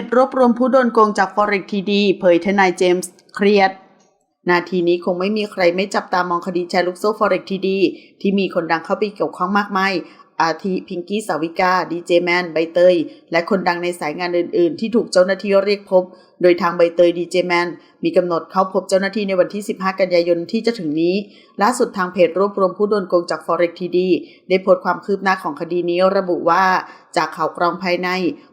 จรวบรวมผู้โดนโกงจาก Forex TD เผยทนายเจมส์เครียด นาทีนี้คงไม่มีใครไม่จับตามองคดีแชร์ลูกโซ่ Forex TD ที่มีคนดังเข้าไปเกี่ยวข้องมากมาย อาทิพิงกี้สาวิกา ดีเจแมน ใบเตย และคนดังในสายงานอื่น ๆ ที่ถูกเจ้าหน้าที่เรียกพบ โดยทางใบเตยดีเจแมน มีกำหนดเข้าพบเจ้าหน้าที่ในวันที่ 15 กันยายนที่จะถึงนี้ ล่าสุดทางเพจรวบรวมผู้โดนโกงจาก Forex TD ได้โพสต์ความคืบหน้าของคดีนี้ระบุว่า จากข่าวกรองภายใน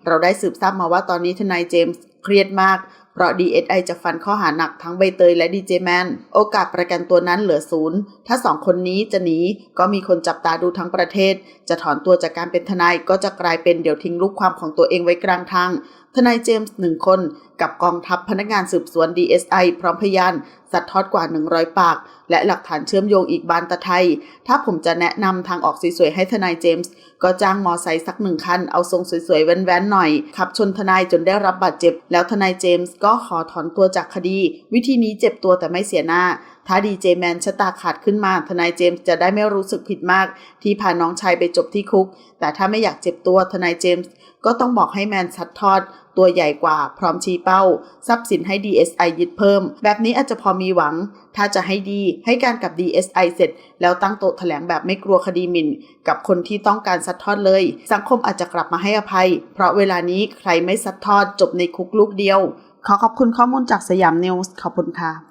เราได้สืบทราบมาว่าตอนนี้ทนายเจมส์เครียดมาก ราะ DSI จะฟันข้อหาหนักทั้งใบเตยและดีเจแมน โอกาสประกันตัวนั้นเหลือศูนย์ถ้าสองคนนี้จะหนีก็มีคนจับตาดูทั้งประเทศ จะถอนตัวจากการเป็นทนายก็จะกลายเป็นเดี๋ยวทิ้งลูกความของตัวเองไว้กลางทาง ทนายเจมส์หนึ่งคนกับกองทัพพนักงานสืบสวน DSI พร้อมพยานสัตว์ทอดกว่า 100 ปาก และหลักฐานเชื่อมโยงอีกบานตะไทย ถ้าผมจะแนะนำทางออกสวยๆให้ทนายเจมส์ ก็จ้างมอไซค์สักหนึ่งคัน เอาทรงสวยๆ แว้นๆ หน่อย ขับชนทนายจนได้รับบาดเจ็บ แล้วทนายเจมส์ก็ขอถอนตัวจากคดี วิธีนี้เจ็บตัวแต่ไม่เสียหน้า ถ้าดีเจแมนชะตาขาดขึ้นมา ทนายเจมส์จะได้ไม่รู้สึกผิดมาก ที่พาน้องชายไปจบที่คุก แต่ถ้าไม่อยากเจ็บตัวทนายเจมส์ก็ต้องบอกให้แมนซัดทอด ตัวใหญ่กว่าพร้อมชี้เป้า ทรัพย์สินให้ DSI ยึดเพิ่ม แบบนี้อาจจะพอมีหวัง ถ้าจะให้ดีให้การกับ DSI เสร็จ แล้วตั้งโต๊ะแถลงแบบไม่กลัวคดีหมิ่น กับคนที่ต้องการซัดทอดเลย สังคมอาจจะกลับมาให้อภัย เพราะเวลานี้ใครไม่ซัดทอดจบในคุกลูกเดียว ขอขอบคุณข้อมูลจากสยามนิวส์ขอบคุณค่ะ